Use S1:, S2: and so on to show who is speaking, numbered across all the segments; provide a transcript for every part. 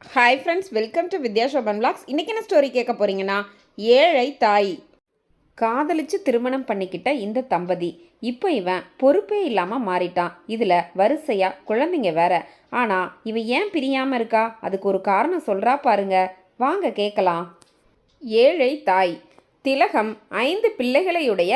S1: Hi friends welcome to Vidya Shoban blogs இன்றைக்கி என்ன story கேட்க போறீங்கன்னா ஏழை தாய். காதலிச்சு திருமணம் பண்ணிக்கிட்ட இந்த தம்பதி இப்போ இவன் பொறுப்பே இல்லாமல் மாறிட்டான். இதில் வரிசையாக குழந்தைங்க வேற. ஆனால் இவன் ஏன் பிரியாமல் இருக்கா? அதுக்கு ஒரு காரணம் சொல்கிறா பாருங்க. வாங்க கேட்கலாம். ஏழை தாய். திலகம் ஐந்து பிள்ளைகளையுடைய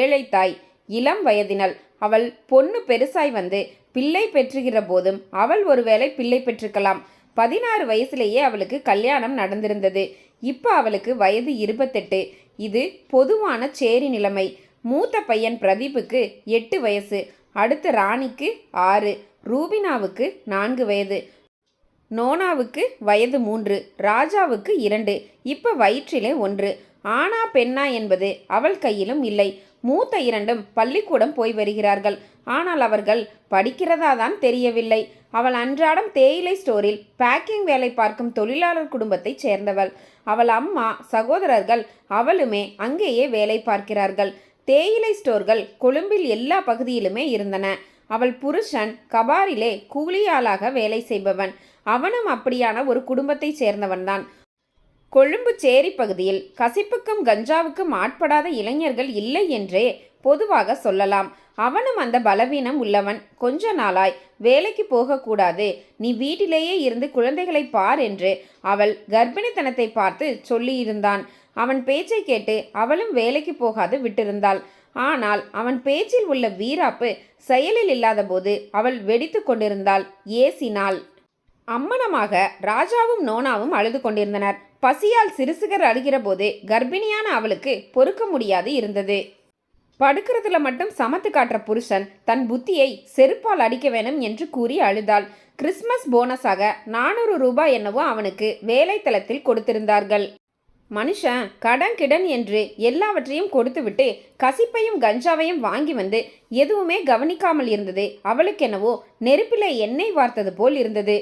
S1: ஏழை தாய். இளம் வயதினல் அவள் பொண்ணு பெருசாய் வந்து பிள்ளை பெற்றுகிற போதும் அவள் ஒருவேளை பிள்ளை பெற்றுக்கலாம் பதினாறு வயசுலேயே அவளுக்கு கல்யாணம் நடந்திருந்தது. இப்போ அவளுக்கு வயது இருபத்தெட்டு. இது பொதுவான சேரி நிலைமை. மூத்த பையன் பிரதீப்புக்கு எட்டு வயசு. அடுத்து ராணிக்கு ஆறு. ரூபினாவுக்கு நான்கு வயது. நோனாவுக்கு வயது மூன்று. ராஜாவுக்கு இரண்டு. இப்போ வயிற்றிலே ஒன்று. ஆனா பெண்ணா என்பது அவள் கையிலும் இல்லை. மூத்த இரண்டும் பள்ளிக்கூடம் போய் வருகிறார்கள். ஆனால் அவர்கள் படிக்கிறதா தான் தெரியவில்லை. அவள் அன்றாடம் தேயிலை ஸ்டோரில் பேக்கிங் வேலை பார்க்கும் தொழிலாளர் குடும்பத்தைச் சேர்ந்தவள். அவள் அம்மா சகோதரர்கள் அவளுமே அங்கேயே வேலை பார்க்கிறார்கள். தேயிலை ஸ்டோர்கள் கொழும்பில் எல்லா பகுதியிலுமே இருந்தன. அவள் புருஷன் கபாரிலே கூலியாளாக வேலை செய்பவன். அவனும் அப்படியான ஒரு குடும்பத்தைச் சேர்ந்தவன்தான். கொழும்பு சேரி பகுதியில் கசிப்புக்கும் கஞ்சாவுக்கும் ஆட்படாத இளைஞர்கள் இல்லை என்றே பொதுவாக சொல்லலாம். அவனும் அந்த பலவீனம் உள்ளவன். கொஞ்ச நாளாய் வேலைக்கு போகக்கூடாது. நீ வீட்டிலேயே இருந்து குழந்தைகளை பார் என்று அவள் கர்ப்பிணித்தனத்தை பார்த்து சொல்லியிருந்தான். அவன் பேச்சை கேட்டு அவளும் வேலைக்கு போகாது விட்டிருந்தாள். ஆனால் அவன் பேச்சில் உள்ள வீராப்பு செயலில் இல்லாதபோது அவள் வெடித்து கொண்டிருந்தாள். ஏசினாள் அம்மனமாக ராஜாவும் நோனாவும் அழுது கொண்டிருந்தனர். பசியால் சிறுசுகர் அழுகிற போது கர்ப்பிணியான அவளுக்கு பொறுக்க முடியாது இருந்தது. படுக்கிறதுல மட்டும் சமத்து காட்டுற புருஷன் தன் புத்தியை செருப்பால் அடிக்க வேணும் என்று கூறி அழுதாள். கிறிஸ்மஸ் போனஸாக நானூறு ரூபாய் என்னவோ அவனுக்கு வேலைத்தளத்தில் கொடுத்திருந்தார்கள். மனுஷன் கடன் கிடன் என்று எல்லாவற்றையும் கொடுத்துவிட்டு கசிப்பையும் கஞ்சாவையும் வாங்கி வந்து எதுவுமே கவனிக்காமல் இருந்தது. அவளுக்கென்னவோ நெருப்பிலே எண்ணெய் வார்த்தது போல் இருந்தது.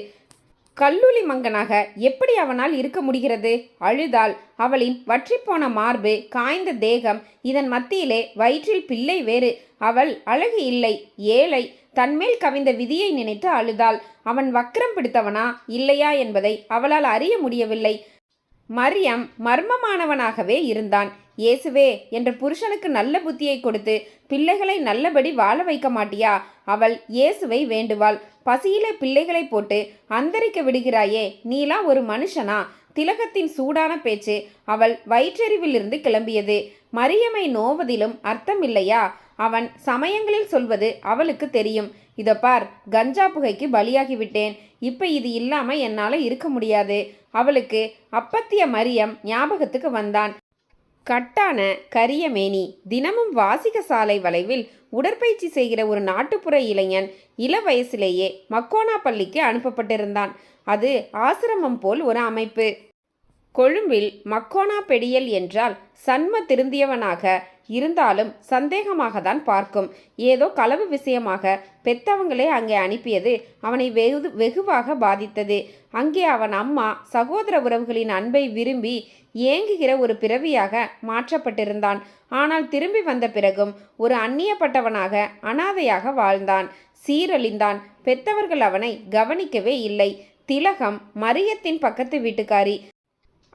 S1: கல்லூலி மங்கனாக எப்படி அவனால் இருக்க முடிகிறது? அழுதாள் அவளின் வற்றிப்போன மார்பு காய்ந்த தேகம் இதன் மத்தியிலே வயிற்றில் பிள்ளை வேறு அவள் அழகு இல்லை ஏழை தன்மேல் கவிந்த விதியை நினைத்து அழுதாள். அவன் வக்கரம் பிடித்தவனா இல்லையா என்பதை அவளால் அறிய முடியவில்லை. மரியம் மர்மமானவனாகவே இருந்தான். இயேசுவே என்ற புருஷனுக்கு நல்ல புத்தியை கொடுத்து பிள்ளைகளை நல்லபடி வாழ வைக்க மாட்டியா? அவள் இயேசுவை வேண்டுவாள். பசியிலே பிள்ளைகளை போட்டு அந்தரிக்க விடுகிறாயே நீலாம் ஒரு மனுஷனா? திலகத்தின் சூடான பேச்சு அவள் வயிற்றெறிவிலிருந்து கிளம்பியது. மரியமை நோவதிலும் அர்த்தம் இல்லையா அவன் சமயங்களில் சொல்வது அவளுக்கு தெரியும். இதை பார் கஞ்சா புகைக்கு பலியாகிவிட்டேன். இப்போ இது இல்லாம என்னால இருக்க முடியாது. அவளுக்கு அப்பத்திய மரியம் ஞாபகத்துக்கு வந்தான். கட்டான கரிய மேனி. தினமும் வாசிக சாலை வளைவில் உடற்பயிற்சி செய்கிற ஒரு நாட்டுப்புற இளைஞன் இள வயசிலேயே மக்கோனா பள்ளிக்கு அனுப்பப்பட்டிருந்தான். அது ஆசிரமம் போல் ஒரு அமைப்பு. கொழும்பில் மக்கோனா பெடியல் என்றால் சன்ம திருந்தியவனாக இருந்தாலும் சந்தேகமாக தான் பார்க்கும். ஏதோ களவு விஷயமாக பெத்தவங்களே அங்கே அனுப்பியது அவனை வெகு வெகுவாக பாதித்தது. அங்கே அவன் அம்மா சகோதர உறவுகளின் அன்பை விரும்பி ஏங்குகிற ஒரு பிறவியாக மாற்றப்பட்டிருந்தான். ஆனால் திரும்பி வந்த பிறகும் ஒரு அந்நியப்பட்டவனாக அனாதையாக வாழ்ந்தான். சீரழிந்தான். பெத்தவர்கள் அவனை கவனிக்கவே இல்லை. திலகம் மரியத்தின் பக்கத்து வீட்டுக்காரி.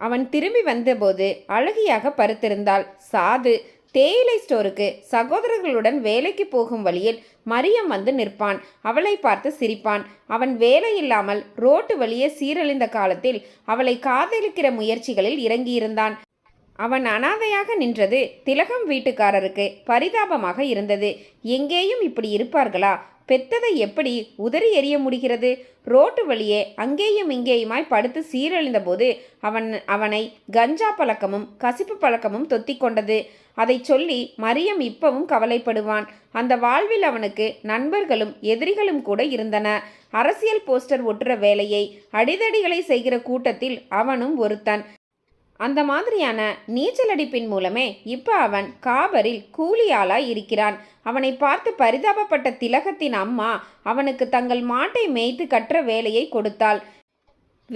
S1: அவன் திரும்பி வந்தபோது அழகியாக பருத்திருந்தாள் சாது தேயிலை ஸ்டோருக்கு சகோதரர்களுடன் வேலைக்கு போகும் வழியில் மரியம் வந்து நிற்பான். அவளை பார்த்து சிரிப்பான். அவன் வேலை இல்லாமல் ரோட்டு வழியே சீரழிந்த காலத்தில் அவளை காதலிக்கிற முயற்சிகளில் இறங்கியிருந்தான். அவன் அனாதையாக நின்றது திலகம் வீட்டுக்காரருக்கு பரிதாபமாக இருந்தது. எங்கேயும் இப்படி இருப்பார்களா? பெத்ததை எப்படி உதறி எறிய முடிகிறது? ரோட்டு வழியே அங்கேயும் இங்கேயுமாய் படுத்து சீரழிந்தபோது அவன் அவனை கஞ்சா பழக்கமும் கசிப்பு பழக்கமும் தொத்தி கொண்டது. அதை சொல்லி மரியம் இப்பவும் கவலைப்படுவான். அந்த வாழ்வில் அவனுக்கு நண்பர்களும் எதிரிகளும் கூட இருந்தன. அரசியல் போஸ்டர் ஒட்டுற வேலையை அடிதடிகளை செய்கிற கூட்டத்தில் அவனும் ஒருத்தன். அந்த மாதிரியான நீச்சல் அடிப்பின் மூலமே இப்போ அவன் காபரில் கூலியாளாய் இருக்கிறான். அவனை பார்த்து பரிதாபப்பட்ட திலகத்தின் அம்மா அவனுக்கு தங்கள் மாட்டை மேய்த்து கற்ற வேலையை கொடுத்தாள்.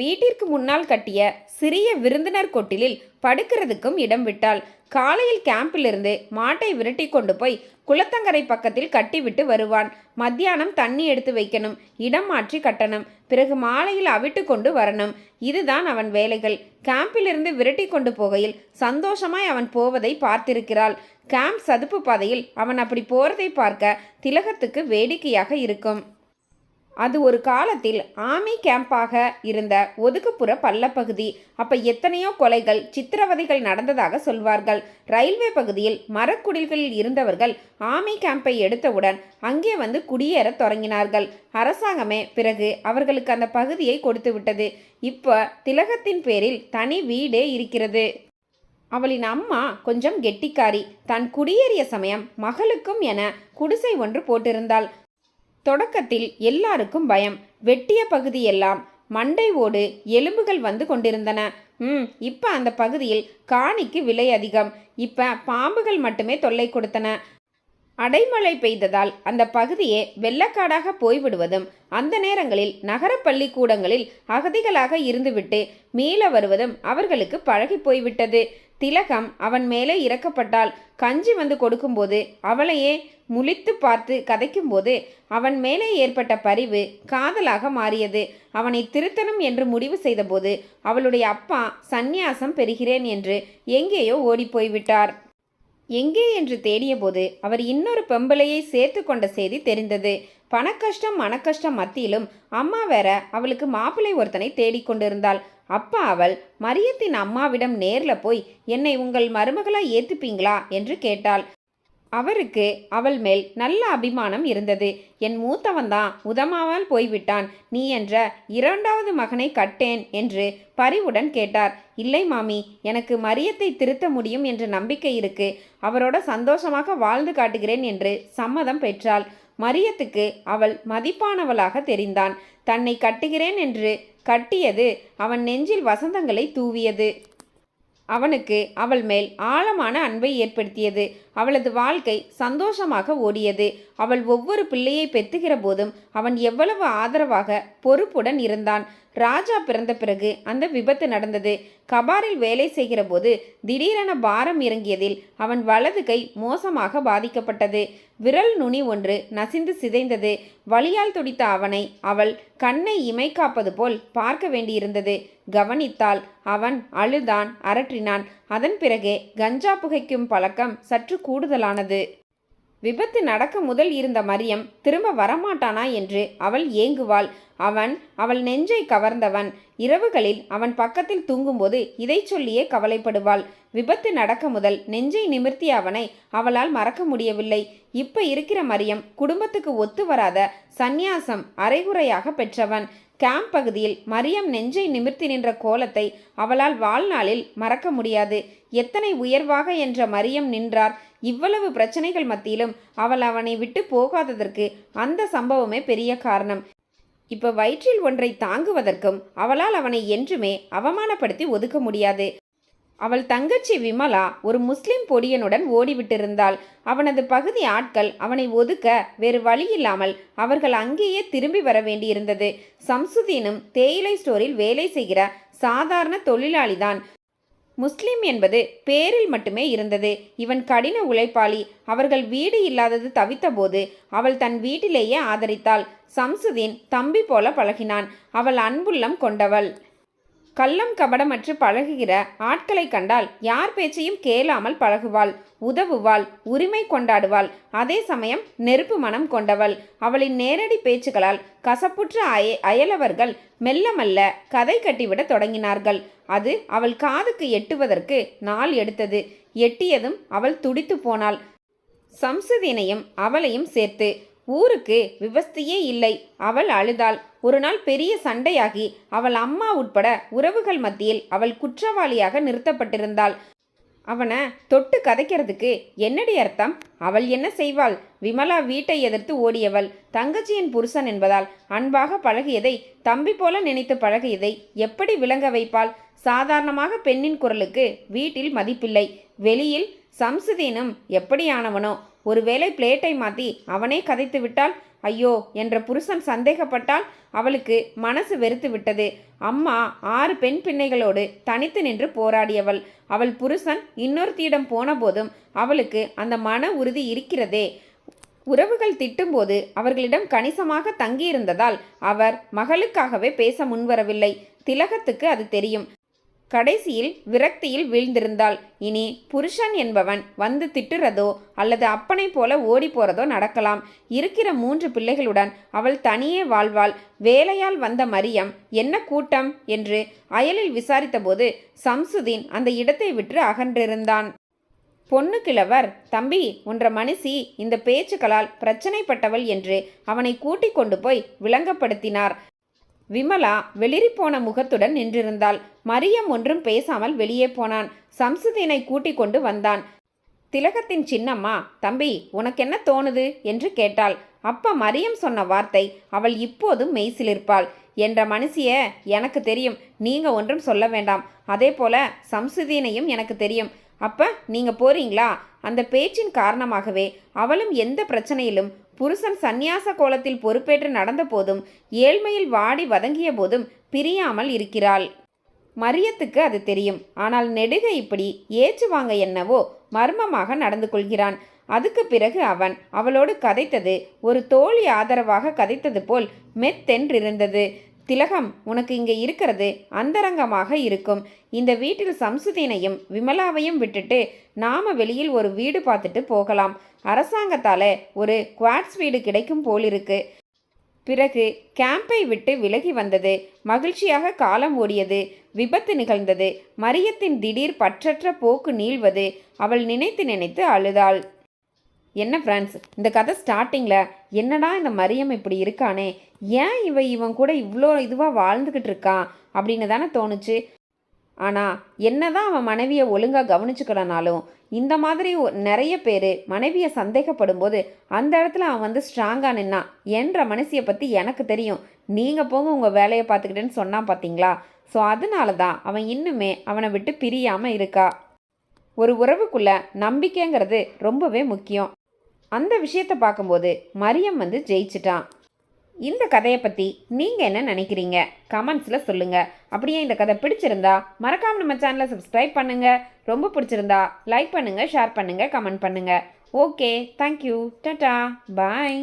S1: வீட்டிற்கு முன்னால் கட்டிய சிறிய விருந்தினர் கொட்டிலில் படுக்கிறதுக்கும் இடம் விட்டாள். காலையில் கேம்பிலிருந்து மாட்டை விரட்டி கொண்டு போய் குளத்தங்கரை பக்கத்தில் கட்டிவிட்டு வருவான். மத்தியானம் தண்ணி எடுத்து வைக்கணும் இடம் மாற்றி கட்டணும் பிறகு மாலையில் அவிட்டு கொண்டு வரணும். இதுதான் அவன் வேலைகள். கேம்பிலிருந்து விரட்டி கொண்டு போகையில் சந்தோஷமாய் அவன் போவதை பார்த்திருக்கிறாள். கேம்ப் சதுப்பு பாதையில் அவன் அப்படி போறதை பார்க்க திலகத்துக்கு வேடிக்கையாக இருக்கும். அது ஒரு காலத்தில் ஆமி கேம்பாக இருந்த ஒதுக்குப்புற பள்ளப்பகுதி. அப்ப எத்தனையோ கொலைகள் சித்திரவதைகள் நடந்ததாக சொல்வார்கள். ரயில்வே பகுதியில் மரக்குடில்களில் இருந்தவர்கள் ஆமி கேம்பை எடுத்தவுடன் அங்கே வந்து குடியேறத் தொடங்கினார்கள். அரசாங்கமே பிறகு அவர்களுக்கு அந்த பகுதியை கொடுத்து விட்டது இப்போ திலகத்தின் பேரில் தனி வீடே இருக்கிறது. அவளின் அம்மா கொஞ்சம் கெட்டிக்காரி. தான் குடியேறிய சமயம் மகளுக்கும் என குடிசை ஒன்று போட்டிருந்தாள். தொடக்கத்தில் எல்லாருக்கும் பயம். வெட்டிய பகுதியெல்லாம் மண்டை ஓடு எலும்புகள் வந்து கொண்டிருந்தன. ம் இப்போ அந்த பகுதியில் காணிக்கு விலை அதிகம். இப்போ பாம்புகள் மட்டுமே தொல்லை கொடுத்தன. அடைமழை பெய்ததால் அந்த பகுதியே வெள்ளக்காடாக போய்விடுவதும் அந்த நேரங்களில் நகர பள்ளிக்கூடங்களில் அகதிகளாக இருந்துவிட்டு மீள வருவதும் அவர்களுக்கு பழகி போய்விட்டது. திலகம் அவன் மேலே இறக்கப்பட்டால் கஞ்சி வந்து கொடுக்கும்போது அவளையே முழித்து பார்த்து கதைக்கும்போது அவன் மேலே ஏற்பட்ட பரிவு காதலாக மாறியது. அவனை திருத்தணும் என்று முடிவு செய்தபோது அவளுடைய அப்பா சந்நியாசம் பெறுகிறேன் என்று எங்கேயோ ஓடிப்போய்விட்டார். எங்கே என்று தேடியபோது அவர் இன்னொரு பெம்பளையை சேர்த்து கொண்ட செய்தி தெரிந்தது. பணக்கஷ்டம் மனக்கஷ்டம் மத்தியிலும் அம்மா வேற அவளுக்கு மாப்பிள்ளை ஒருத்தனை தேடிக்கொண்டிருந்தாள் அப்பா அவள் மரியத்தின் அம்மாவிடம் நேரில் போய் என்னை உங்கள் மருமகளாக ஏற்றுப்பீங்களா என்று கேட்டாள். அவருக்கு அவள் மேல் நல்ல அபிமானம் இருந்தது. என் மூத்தவன்தான் உதமாவால் போய்விட்டான். நீ என்ற இரண்டாவது மகனை கட்டேன் என்று பரிவுடன் கேட்டார். இல்லை மாமி எனக்கு மரியத்தை திருத்த முடியும் என்ற நம்பிக்கை இருக்கு. அவரோட சந்தோஷமாக வாழ்ந்து காட்டுகிறேன் என்று சம்மதம் பெற்றாள். மரியத்துக்கு அவள் மதிப்பானவளாக தெரிந்தான். தன்னை கட்டுகிறேன் என்று கட்டியது அவன் நெஞ்சில் வசந்தங்களை தூவியது. அவனுக்கு அவள் மேல் ஆழமான அன்பை ஏற்படுத்தியது. அவளது வாழ்க்கை சந்தோஷமாக ஓடியது. அவள் ஒவ்வொரு பிள்ளையை பெத்துகிற போதும் அவன் எவ்வளவு ஆதரவாக பொறுப்புடன் இருந்தான். ராஜா பிறந்த பிறகு அந்த விபத்து நடந்தது. கபாரில் வேலை செய்கிற போது திடீரென பாரம் இறங்கியதில் அவன் வலது கை மோசமாக பாதிக்கப்பட்டது. விரல் நுனி ஒன்று நசிந்து சிதைந்தது. வலியால் துடித்த அவனை அவள் கண்ணை இமை காப்பது போல் பார்க்க வேண்டியிருந்தது. கவனித்தால் அவன் அழுதான் அரற்றினான் அதன் பிறகே கஞ்சா புகைக்கும் பழக்கம் சற்று கூடுதலானது. விபத்து நடக்க முதல் இருந்த மரியம் திரும்ப வரமாட்டானா என்று அவள் ஏங்குவாள். அவன் அவள் நெஞ்சை கவர்ந்தவன். இரவுகளில் அவன் பக்கத்தில் தூங்கும்போது இதை சொல்லியே கவலைப்படுவாள். விபத்து நடக்க முதல் நெஞ்சை நிமிர்த்திய அவனை அவளால் மறக்க முடியவில்லை. இப்ப இருக்கிற மரியம் குடும்பத்துக்கு ஒத்து வராத சந்நியாசம் அரைகுறையாக பெற்றவன். கேம்ப் பகுதியில் மரியம் நெஞ்சை நிமிர்த்தி நின்ற கோலத்தை அவளால் வாழ்நாளில் மறக்க முடியாது. எத்தனை உயர்வாக என்ற மரியம் நின்றார். இவ்வளவு பிரச்சனைகள் மத்தியிலும் அவள் அவனை விட்டு போகாததற்கு அந்த சம்பவமே பெரிய காரணம். இப்ப வயிற்றில் ஒன்றை தாங்குவதற்கும் அவளால் அவனை என்றுமே அவமானப்படுத்தி ஒதுக்க முடியாது. அவள் தங்கச்சி விமலா ஒரு முஸ்லிம் பொடியனுடன் ஓடிவிட்டிருந்தாள். அவனது பகுதி ஆட்கள் அவனை ஒதுக்க வேறு வழியில்லாமல் அவர்கள் அங்கேயே திரும்பி வர வேண்டியிருந்தது. சம்சுதீனும் தேயிலை ஸ்டோரில் வேலை செய்கிற சாதாரண தொழிலாளிதான். முஸ்லிம் என்பது பேரில் மட்டுமே இருந்தது. இவன் கடின உழைப்பாளி. அவர்கள் வீடு இல்லாதது தவித்தபோது அவள் தன் வீட்டிலேயே ஆதரித்தாள். சம்சுதீன் தம்பி போல பழகினான். அவள் அன்புள்ளம் கொண்டவள். கள்ளம் கபடமற்று பழகுகிற ஆட்களை கண்டால் யார் பேச்சையும் கேளாமல் பழகுவாள் உதவுவாள் உரிமை கொண்டாடுவாள். அதே சமயம் நெருப்பு மனம் கொண்டவள். அவளின் நேரடி பேச்சுகளால் கசப்புற்ற அய அயலவர்கள் மெல்ல மெல்ல கதை கட்டிவிட தொடங்கினார்கள். அது அவள் காதுக்கு எட்டுவதற்கு நாள் எடுத்தது. எட்டியதும் அவள் துடித்து போனாள். சம்சுதீனையும் அவளையும் சேர்த்து ஊருக்கு விவஸ்தையே இல்லை. அவள் அழுதாள். ஒரு நாள் பெரிய சண்டையாகி அவள் அம்மா உட்பட உறவுகள் மத்தியில் அவள் குற்றவாளியாக நிறுத்தப்பட்டிருந்தாள். அவனை தொட்டு கதைக்கிறதுக்கு என்னடி அர்த்தம்? அவள் என்ன செய்வாள்? விமலா வீட்டை எதிர்த்து ஓடியவள். தங்கச்சியின் புருஷன் என்பதால் அன்பாக பழகியதை தம்பி போல நினைத்து பழகியதை எப்படி விளங்க வைப்பாள்? சாதாரணமாக பெண்ணின் குரலுக்கு வீட்டில் மதிப்பில்லை. வெளியில் சம்சுதீனும் எப்படியானவனோ ஒருவேளை பிளேட்டை மாற்றி அவனே கதைத்து விட்டால் ஐயோ என்ற புருஷன் சந்தேகப்பட்டால் அவளுக்கு மனசு வெறுத்து விட்டது. அம்மா ஆறு பெண் பிள்ளைகளோடு தனித்து நின்று போராடியவள். அவள் புருஷன் இன்னொருத்தியிடம் போன போதும் அவளுக்கு அந்த மன உறுதி இருக்கிறதே. உறவுகள் திட்டும்போது அவர்களிடம் கணிசமாக தங்கியிருந்ததால் அவர் மகளுக்காகவே பேச முன்வரவில்லை. திலகத்துக்கு அது தெரியும். கடைசியில் விரக்தியில் வீழ்ந்திருந்தாள். இனி புருஷன் என்பவன் வந்து திட்டுறதோ அல்லது அப்பனை போல ஓடி போறதோ நடக்கலாம். இருக்கிற மூன்று பிள்ளைகளுடன் அவள் தனியே வாழ்வாள். வேலையால் வந்த மரியம் என்ன கூட்டம்? என்று அயலில் விசாரித்தபோது சம்சுதீன் அந்த இடத்தை விட்டு அகன்றிருந்தான். பொண்ணு கிழவர் தம்பி உன்ற மனுஷி இந்த பேச்சுக்களால் பிரச்சனைப்பட்டவள் என்று அவனை கூட்டிக் கொண்டு போய் விளங்கப்படுத்தினார். விமலா வெளிரி போன முகத்துடன் நின்றிருந்தாள். மரியம் ஒன்றும் பேசாமல் வெளியே போனான். சம்சுதீனை கூட்டிக் கொண்டு வந்தான். திலகத்தின் சின்னம்மா தம்பி உனக்கென்ன தோணுது? என்று கேட்டாள். அப்ப மரியம் சொன்ன வார்த்தை அவள் இப்போதும் மெய்சிலிருப்பாள். என்ற மனுஷிய எனக்கு தெரியும். நீங்க ஒன்றும் சொல்ல வேண்டாம். அதே போல சம்சுதீனையும் எனக்கு தெரியும். அப்ப நீங்க போறீங்களா? அந்த பேச்சின் காரணமாகவே அவளும் எந்த பிரச்சனையிலும் புருஷன் சந்நியாச கோலத்தில் பொறுப்பேற்று நடந்த போதும் ஏழ்மையில் வாடி வதங்கிய போதும் பிரியாமல் இருக்கிறாள். மரியத்துக்கு அது தெரியும். ஆனால் நெடுக இப்படி ஏச்சு வாங்க என்னவோ மர்மமாக நடந்து கொள்கிறான். அதுக்கு பிறகு அவன் அவளோடு கதைத்தது ஒரு தோழி ஆதரவாக கதைத்தது போல் மெத்தென்றிருந்தது. திலகம் உனக்கு இங்கே இருக்கிறது அந்தரங்கமாக இருக்கும். இந்த வீட்டில் சம்சுதீனையும் விமலாவையும் விட்டுட்டு நாம வெளியில் ஒரு வீடு பார்த்துட்டு போகலாம். அரசாங்கத்தால ஒரு குவாட்ஸ் வீடு கிடைக்கும் போலிருக்கு. பிறகு கேம்பை விட்டு விலகி வந்தது. மகிழ்ச்சியாக காலம் ஓடியது. விபத்து நிகழ்ந்தது. மரியத்தின் திடீர் பற்றற்ற போக்கு நீள்வது. அவள் நினைத்து நினைத்து அழுதாள். என்ன ஃப்ரெண்ட்ஸ் இந்த கதை ஸ்டார்டிங்கில் என்னடா இந்த மரியம் இப்படி இருக்கானே? ஏன் இவ இவன் கூட இவ்வளோ இதுவாக வாழ்ந்துக்கிட்டு இருக்கான் அப்படின்னு தானே தோணுச்சு. ஆனால் என்னதான் அவன் மனைவியை ஒழுங்காக கவனிச்சுக்கலனாலும் இந்த மாதிரி ஒ- நிறைய பேர் மனைவியை சந்தேகப்படும் போது அந்த இடத்துல அவன் வந்து ஸ்ட்ராங்காக நின்னான் என்ற மனுஷியை பற்றி எனக்கு தெரியும். நீங்கள் போங்க உங்கள் வேலையை பார்த்துக்கிட்டேன்னு சொன்னான் பார்த்தீங்களா ஸோ அதனால தான் அவன் இன்னுமே அவனை விட்டு பிரியாமல் இருக்கா. ஒரு உறவுக்குள்ள நம்பிக்கைங்கிறது ரொம்பவே முக்கியம். அந்த விஷயத்தை பார்க்கும்போது மரியம் வந்து ஜெயிச்சிட்டான். இந்த கதையை பற்றி நீங்கள் என்ன நினைக்கிறீங்க? கமெண்ட்ஸில் சொல்லுங்கள் அப்படியே இந்த கதை பிடிச்சிருந்தா மறக்காமல் நம்ம சேனலை சப்ஸ்கிரைப் பண்ணுங்கள் ரொம்ப பிடிச்சிருந்தா லைக் பண்ணுங்கள் ஷேர் பண்ணுங்கள் கமெண்ட் பண்ணுங்கள் ஓகே தேங்க்யூ டட்டா பாய்